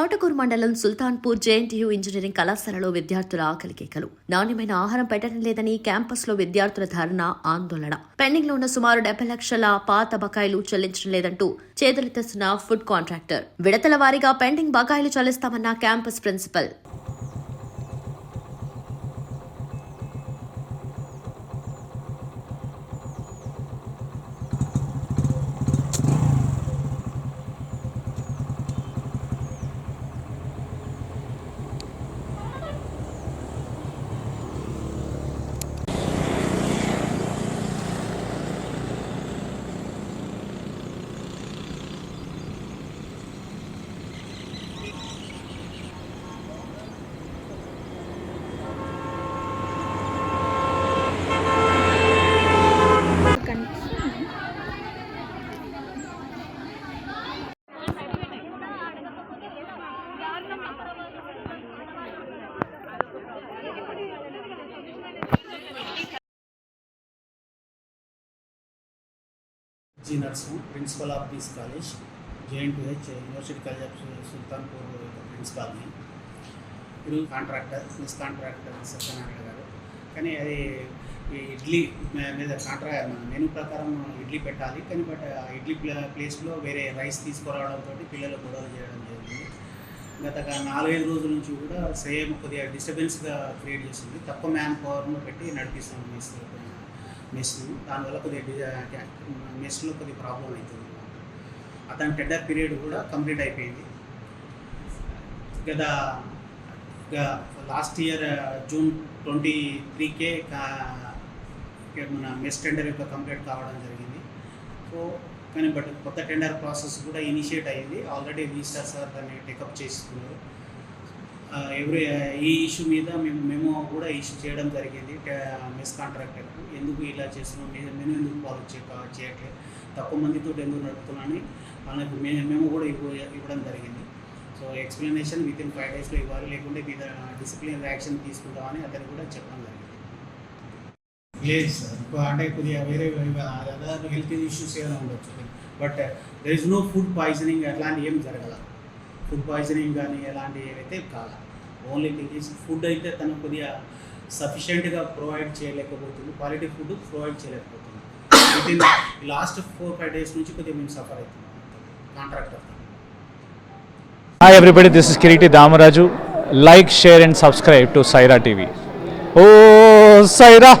ఆర్మూర్ మండలం Sultanpur JNTU engineering కళాశాలలో విద్యార్థుల ఆకలి కేకలు. నాణ్యమైన ఆహారం పెట్టడం లేదని క్యాంపస్లో విద్యార్థుల ధర్న ఆందోళన. పెండింగ్లో ఉన్న సుమారు డెబ్బై లక్షల పాత బకాయిలు చెల్లించడం లేదంటూ చేతులెత్తేస్తున్న ఫుడ్ కాంట్రాక్టర్. విడతల వారీగా పెండింగ్ బకాయిలు చెల్లిస్తామన్న campus principal G nursing principal of piece college JNTUH university college of Sultanpur ప్రిన్సిపాల్ని. ఇప్పుడు కాంట్రాక్టర్ మిస్ కాంట్రాక్టర్ సత్యనారాయణ గారు. కానీ అది ఈ ఇడ్లీ మీద కాంట్రాక్ట్ మెనూ ప్రకారం ఇడ్లీ పెట్టాలి. కానీ బట్ ఇడ్లీ ప్లే- ప్లేస్లో వేరే రైస్ తీసుకురావడంతో పిల్లలు గొడవలు చేయడం జరిగింది. గత నాలుగైదు రోజుల నుంచి కూడా సేమ్ కొద్దిగా డిస్టర్బెన్స్గా క్రియేట్ చేస్తుంది తక్కువ మ్యాన్ పవర్ను పెట్టి నడిపిస్తాం మెస్ దానివల్ల కొద్దిగా మెస్లో కొద్దిగా ప్రాబ్లం అవుతుంది అతని టెండర్ పీరియడ్ కూడా కంప్లీట్ అయిపోయింది. గత లాస్ట్ ఇయర్ జూన్ ట్వంటీ త్రీకే మన మెస్ టెండర్ యొక్క కంప్లీట్ కావడం జరిగింది. సో కానీ బట్ కొత్త టెండర్ ప్రాసెస్ కూడా ఇనిషియేట్ అయ్యింది. ఆల్రెడీ రిజిస్టర్ సార్ దాన్ని టేకప్ చేసుకున్నారు ఎవ్రీ ఈ ఇష్యూ మీద మేము మేము కూడా ఇష్యూ చేయడం జరిగింది మిస్ కాంట్రాక్టర్కు. ఎందుకు ఇలా చేస్తున్నాం మీద మేము ఎందుకు ఫాలో చేయట్లేదు తక్కువ మందితో ఎందుకు నడుపుతున్నామని వాళ్ళకి మే మేము కూడా ఇవ్వడం జరిగింది. So explanation within five డేస్లో ఇవ్వాలి లేకుంటే మీద డిసిప్లిన్ యాక్షన్ తీసుకుంటామని అతను కూడా చెప్పడం జరిగింది. లేదు సార్ ఇప్పుడు అంటే కొద్దిగా వేరే హెల్త్ ఇష్యూస్ ఏమైనా ఉండొచ్చు. But there is no food poisoning అట్లాంటి ఏం జరగల. ఫుడ్ పాయిజనింగ్ కానీ ఎలాంటివి ఏవైతే కాదు ఓన్లీ థింగ్ ఈస్ ఫుడ్ అయితే తను కొద్దిగా సఫిషియెంట్గా ప్రొవైడ్ చేయలేకపోతుంది. Quality food provide చేయలేకపోతుంది. Within last four five days నుంచి కొద్దిగా మేము సఫర్ అవుతున్నాం. Contractor hi everybody this is Kiriti Damaraju like share and subscribe to Saira TV oh Sye Raa